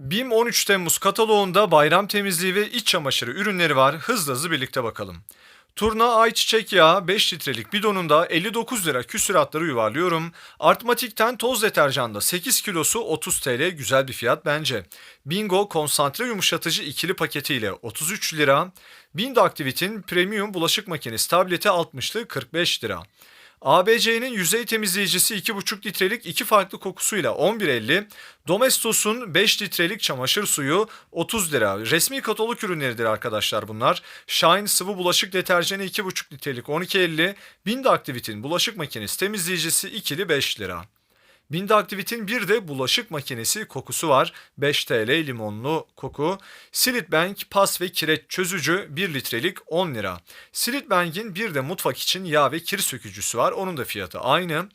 BİM 13 Temmuz kataloğunda bayram temizliği ve iç çamaşırı ürünleri var. Hızlı hızlı birlikte bakalım. Turna ayçiçek yağı 5 litrelik bidonunda 59 lira küsuratları yuvarlıyorum. Artmatik'ten toz deterjanda 8 kilosu 30 TL güzel bir fiyat bence. Bingo konsantre yumuşatıcı ikili paketiyle 33 lira. Bind Activit'in premium bulaşık makinesi tableti 60'lı 45 lira. ABC'nin yüzey temizleyicisi 2,5 litrelik iki farklı kokusuyla 11.50, Domestos'un 5 litrelik çamaşır suyu 30 lira. Resmi katalog ürünleridir arkadaşlar bunlar. Shine sıvı bulaşık deterjanı 2,5 litrelik 12.50, Bind Activit'in bulaşık makinesi temizleyicisi ikili 5 lira. Bind Activit'in bir de bulaşık makinesi kokusu var. 5 TL limonlu koku. Silitbank pas ve kireç çözücü 1 litrelik 10 lira. Silitbank'in bir de mutfak için yağ ve kir sökücüsü var. Onun da fiyatı aynı.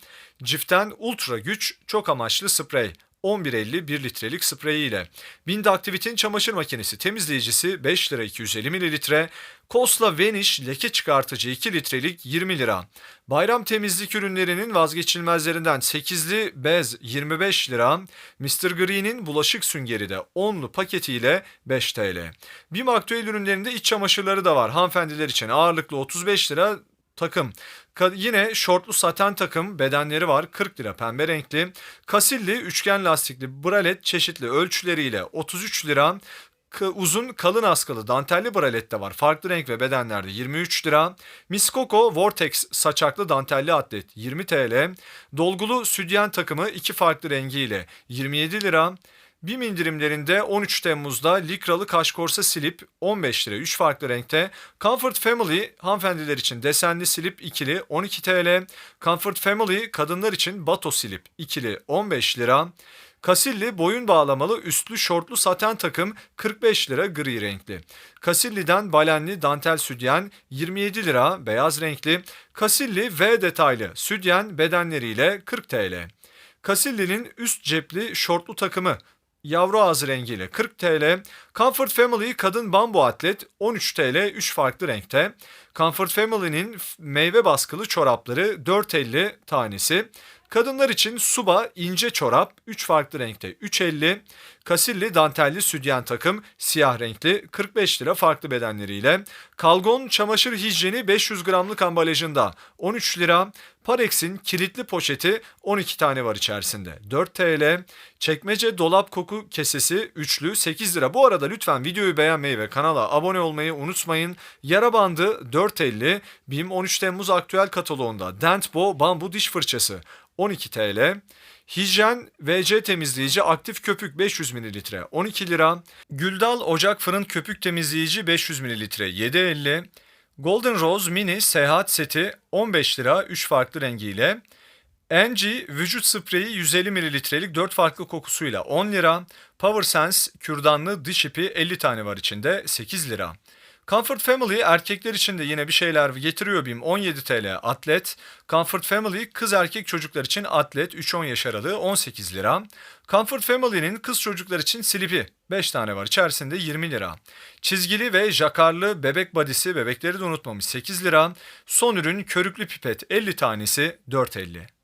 Cif'ten ultra güç çok amaçlı sprey. 11.50 1 litrelik spreyi ile. Bind Activit'in çamaşır makinesi temizleyicisi 5 lira 250 mililitre. Kosla Vanish leke çıkartıcı 2 litrelik 20 lira. Bayram temizlik ürünlerinin vazgeçilmezlerinden 8'li bez 25 lira. Mr. Green'in bulaşık süngeri de 10'lu paketiyle 5 TL. BİM aktüel ürünlerinde iç çamaşırları da var. Hanımefendiler için ağırlıklı 35 lira takım. Ka- yine şortlu saten takım bedenleri var 40 lira pembe renkli. Kasilli üçgen lastikli bralet çeşitli ölçüleriyle 33 lira. K- uzun kalın askılı dantelli bralet de var. Farklı renk ve bedenlerde 23 lira. Miskoko Vortex saçaklı dantelli atlet 20 TL. Dolgulu sütyen takımı iki farklı rengiyle 27 lira. BİM indirimlerinde 13 Temmuz'da likralı kaşkorsa silip 15 lira 3 farklı renkte. Comfort Family hanımefendiler için desenli silip ikili 12 TL. Comfort Family kadınlar için bato silip ikili 15 lira. Kasilli boyun bağlamalı üstlü şortlu saten takım 45 lira gri renkli. Kasilli'den balenli dantel sütyen 27 lira beyaz renkli. Kasilli V detaylı sütyen bedenleriyle 40 TL. Kasilli'nin üst cepli şortlu takımı yavru ağzı rengiyle 40 TL. Comfort Family kadın bambu atlet 13 TL 3 farklı renkte. Comfort Family'nin meyve baskılı çorapları 4.50 tanesi. Kadınlar için Suba ince çorap 3 farklı renkte 3.50. Kasilli dantelli sütyen takım siyah renkli 45 lira farklı bedenleriyle. Kalgon çamaşır hijyeni 500 gramlık ambalajında 13 lira. Parex'in kilitli poşeti 12 tane var içerisinde 4 TL. Çekmece dolap koku kesesi üçlü 8 lira. Bu arada lütfen videoyu beğenmeyi ve kanala abone olmayı unutmayın. Yara bandı 4.50. BİM 13 Temmuz aktüel kataloğunda Dentbo bambu diş fırçası 12 TL. Hijyen VC temizleyici aktif köpük 500 ml 12 lira. Güldal ocak fırın köpük temizleyici 500 ml 7.50. Golden Rose mini seyahat seti 15 lira 3 farklı rengiyle. Engie vücut spreyi 150 mililitrelik 4 farklı kokusuyla 10 lira. Power Sense kürdanlı diş ipi 50 tane var içinde 8 lira. Comfort Family erkekler için de yine bir şeyler getiriyor BİM 17 TL atlet. Comfort Family kız erkek çocuklar için atlet 3-10 yaş aralığı 18 lira. Comfort Family'nin kız çocuklar için slipi 5 tane var içerisinde 20 lira. Çizgili ve jakarlı bebek badisi bebekleri de unutmamış 8 lira. Son ürün körüklü pipet 50 tanesi 4.50.